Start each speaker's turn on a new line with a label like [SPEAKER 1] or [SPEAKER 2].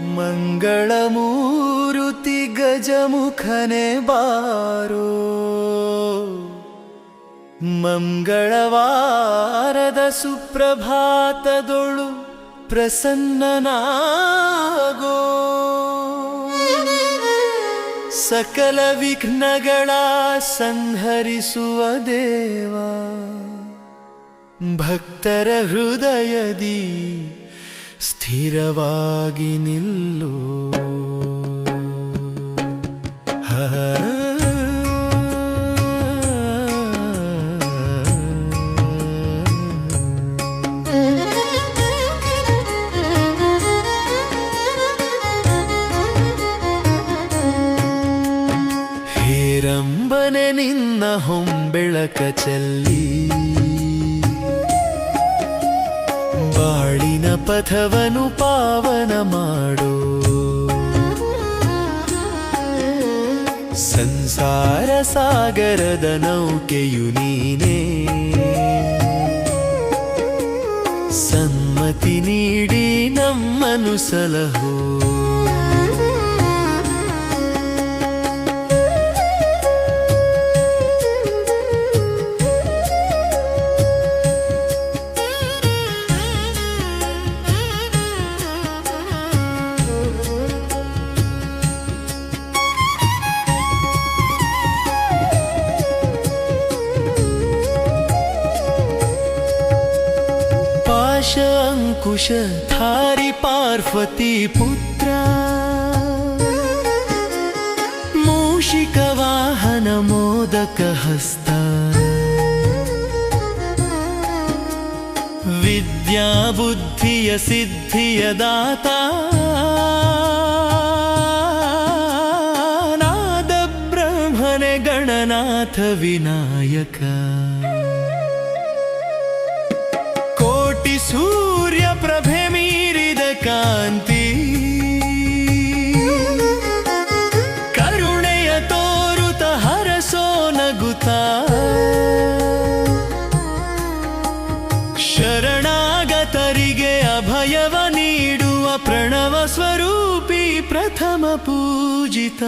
[SPEAKER 1] ಮಂಗಳಮೂರುತಿ ಗಜಮುಖನೆ ಬಾರೋ. ಮಂಗಳವಾರದ ಸುಪ್ರಭಾತದೊಳು ಪ್ರಸನ್ನನಾಗೋ. ಸಕಲ ವಿಘ್ನಗಳ ಸಂಹರಿಸುವ ದೇವ. ಭಕ್ತರ ಹೃದಯದಿ ಸ್ಥಿರವಾಗಿ ನಿಲ್ಲು. ಹೇರಂಬನೆ ನಿನ್ನ ಹೊಂಬೆಳಕ ಚೆಲ್ಲಿ. ಪಥವನು ಪಾವನ ಮಾಡು. ಸಂಸಾರ ಸಾಗರದ ನೌಕೆಯು ನೀನೇ. ಸಮ್ಮತಿ ನೀಡಿ ನಮ್ಮನು ಸಲಹೋ. शङ्कुशधारी पार्वती पुत्रा। मूषिकवाहन मूषिकवाहनमोदकहस्त। विद्या बुद्धिय सिद्धिय दाता। नादब्रह्मणे गणनाथ विनायका। ಕಾಂತಿ ಕರುಣೆಯ ತೋರುತ ಹರಸೋ ನಗುತ್ತ ಶರಣಾಗತರಿಗೆ ಅಭಯವ ನೀಡುವ ಪ್ರಣವ ಸ್ವರೂಪಿ ಪ್ರಥಮ ಪೂಜಿತ.